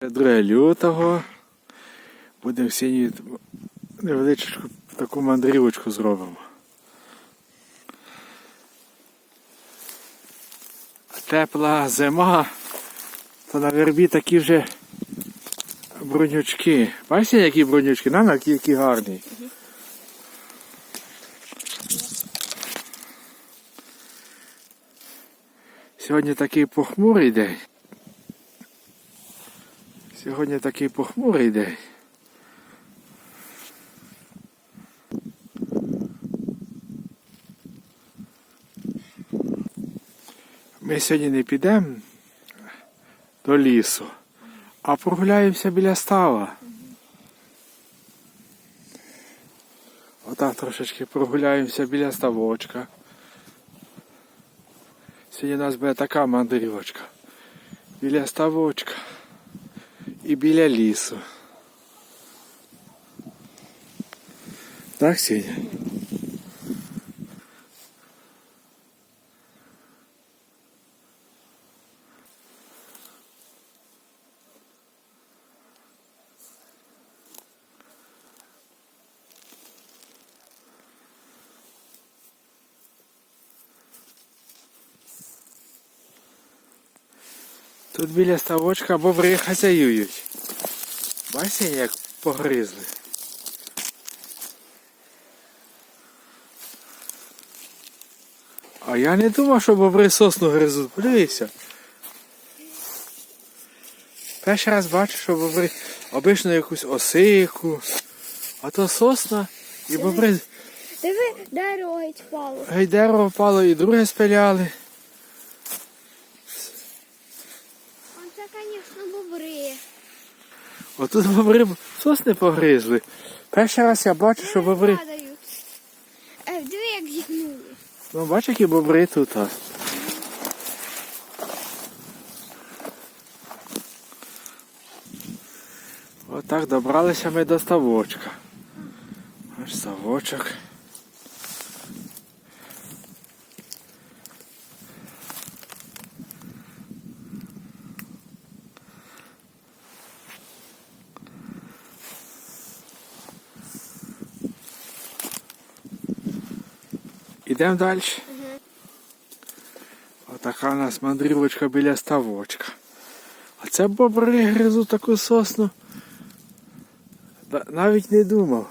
2 лютого. Будемо сьогодні невеличку таку мандрівочку зробимо. Тепла зима, то на вербі такі вже бронючки. Бачите, які бронючки? На, які, які гарні. Сьогодні такий похмурий день. Сьогодні такий похмурий день. Ми сьогодні не підемо до лісу, а прогуляємося біля става. Отак трошечки прогуляємося біля ставочка. Сьогодні у нас буде така мандрівочка. Біля ставочка і біля лісу. Так, Сеня? Тут біля ставочка бобри хазяюють. Бачите, як погризли. А я не думав, що бобри сосну гризуть. Подивися. Перший раз бачу, що бобри обично якусь осику, а то сосна і бобри Диви, дерево геть впало. гей дерево впало і друге спиляли. А це, звісно, бобри. Отут воври сосни погризли. Перший раз я бачу, що воври. Е, диви, як зігнули. Ну, бачиш, які бобри тут. а. Отак добралися ми до ставочка. Аж ставочок. Ідемо далі. Отака у нас мандрівочка біля ставочка. А це бобри гризуть таку сосну. Навіть не думав,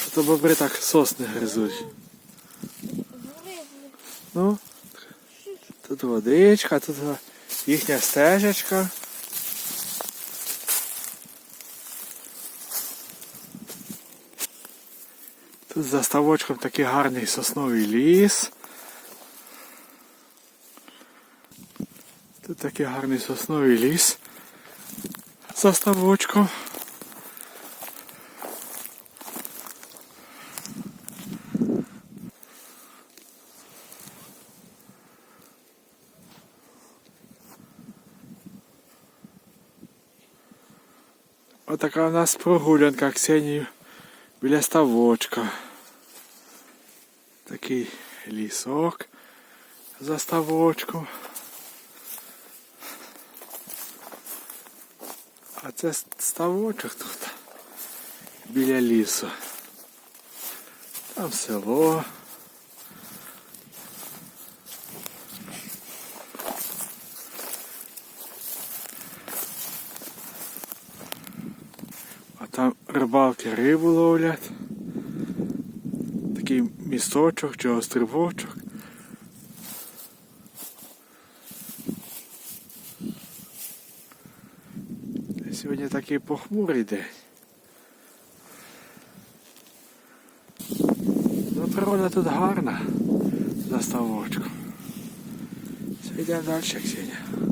що то бобри так сосни гризуть. Ну, тут водичка, тут їхня стежечка. Тут за ставочком такий гарний сосновий ліс. Тут такий гарний сосновий ліс за ставочком. Отака у нас прогулянка Ксенію Біля ставочка. Такий лісок за ставочком. А це ставочок тут біля лісу. Там село. А там рибалки рибу ловлять. Такий місточок чи острівочок. Сьогодні такий похмурий день. Ну, природа тут гарна за ставочком. Йдемо далі, Ксенія.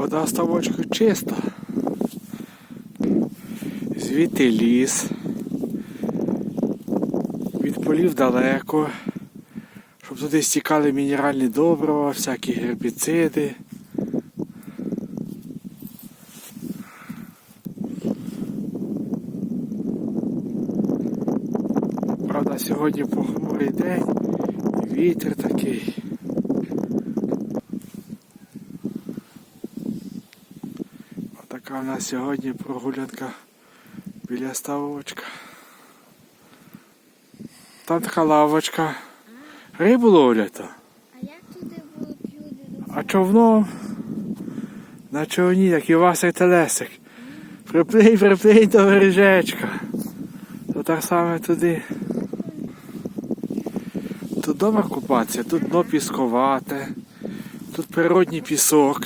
Вода з ставочки чиста. Звідти ліс. Від полів далеко. Щоб туди стікали мінеральні добрива, всякі гербіциди. Правда, сьогодні похмурий день, вітер такий. Отака в нас сьогодні прогулянка біля ставочка. Там така лавочка. Рибу ловлять. А як туди будуть люди А човном на човні, як і Васик Телесик. Приплий, приплий до бережечка. То так само туди. Тут добре купатися, тут дно пісковате, тут природній пісок.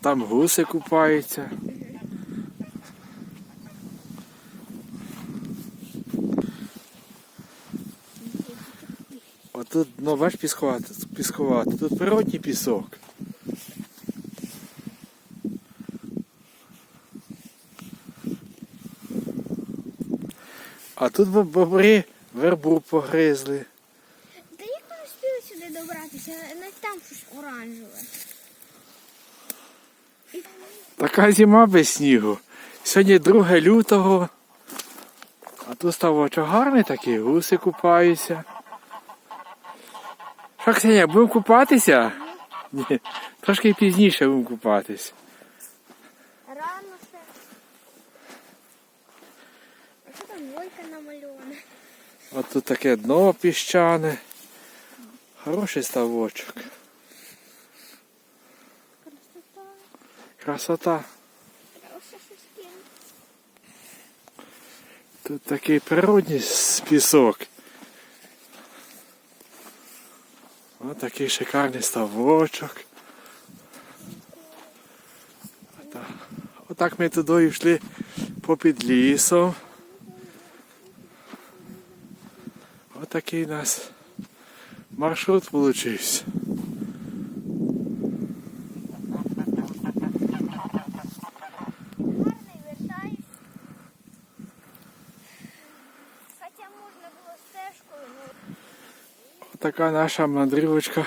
Там гуси купаються. Отут, ну бач пісковати, пісковати. Тут природній пісок. А тут бобри вербу погризли. Та як вони спіли сюди добратися? Не там щось оранжеве. Така зима без снігу. Сьогодні 2 лютого. А тут ставочок гарний такий, гуси купаються. Що, Ксенія, будемо купатися? Ні, трошки пізніше будемо купатись. рано ще. А що там волька намальована? От тут таке дно піщане. Хороший ставочок. Красота. Тут такий природній с- пісок. Ось такий шикарний ставочок. Отак ми туди йшли попід лісом. Отакий у нас маршрут получився. Гарний вертаюсь. Хоча можна було стежкою, ну Така наша мандрівочка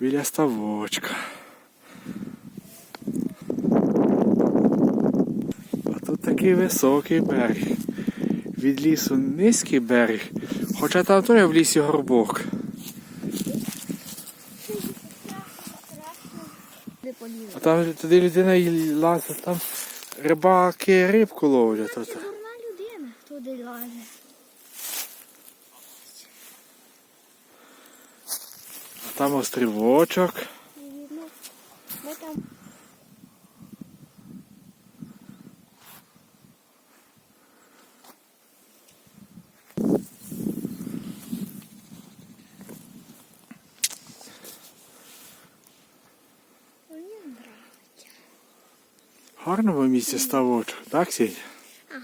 біля ставочка. А тут такий високий берег. Від лісу низький берег, хоча там теж в лісі горбок. А там туди людина лазить, там рибаки рибку ловлять. там острівочок. І, ну, Ми там Мені нравиться. В гарному місці ставочок, так, Сінь? Ага.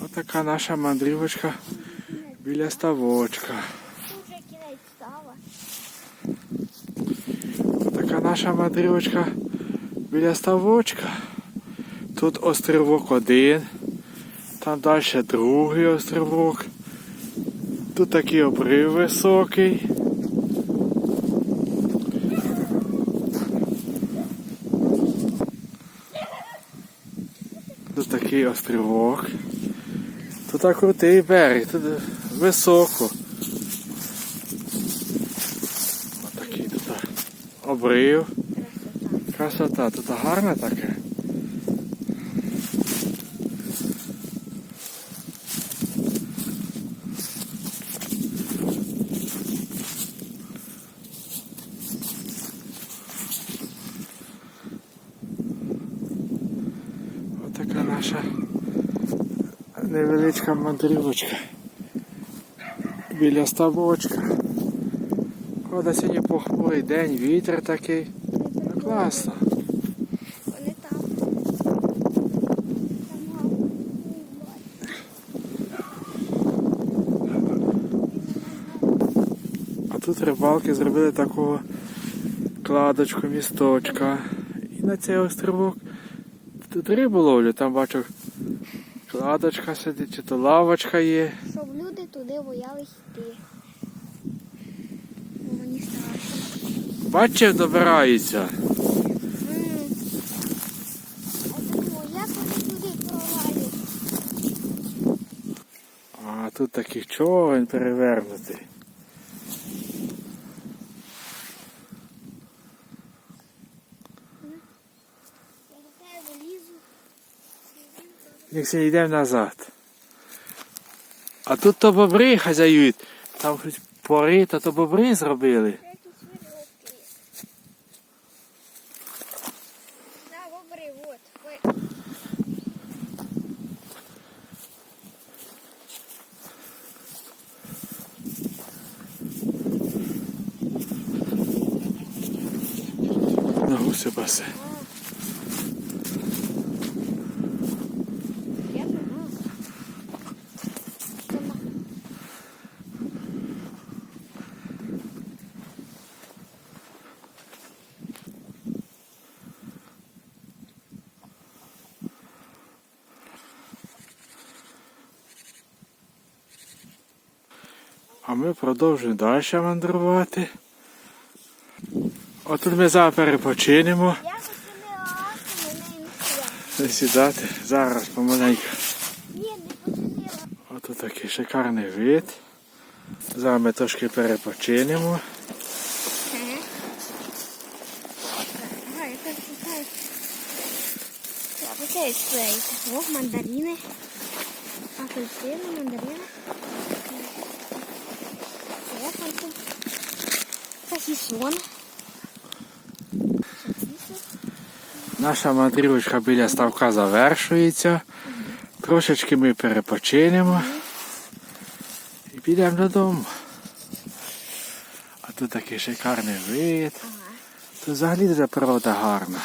Отака наша мандрівочка біля ставочка. Наша мандрівочка біля ставочка. Тут острівок один, там далі другий острівок. Тут такий обрив високий. Тут такий острівок. Тут крутий берег, тут високо. Отакий тут обрив. Красота. Тут гарна таке. Отака наша невеличка мандрівочка біля ставочка. Правда, сьогодні похмурий день, вітер такий. Ну, класно. Вони там. А тут рибалки зробили такого кладочку, місточка. І на цей островок тут рибу ловлю, там бачу кладочка сидить, чи то лавочка є. Щоб люди туди боялись йти. Бачив, добирається. А тут такий човен перевернутий. Якщо йдемо назад. А тут то бобри хазяють, там хоч пори, то, то бобри зробили. Сама. А ми продовжуємо далі мандрувати. Отут ми зараз перепочинемо. Сідати. Зараз помаленьку. Ото такий шикарний вид. Зараз ми трошки перепочинемо. Ох, мандарини. Апельсини, мандарини. Сефанки. Наша мандрівочка біля ставка завершується. Трошечки ми перепочинемо і підемо додому. А тут такий шикарний вид. Тут взагалі дуже природа гарна.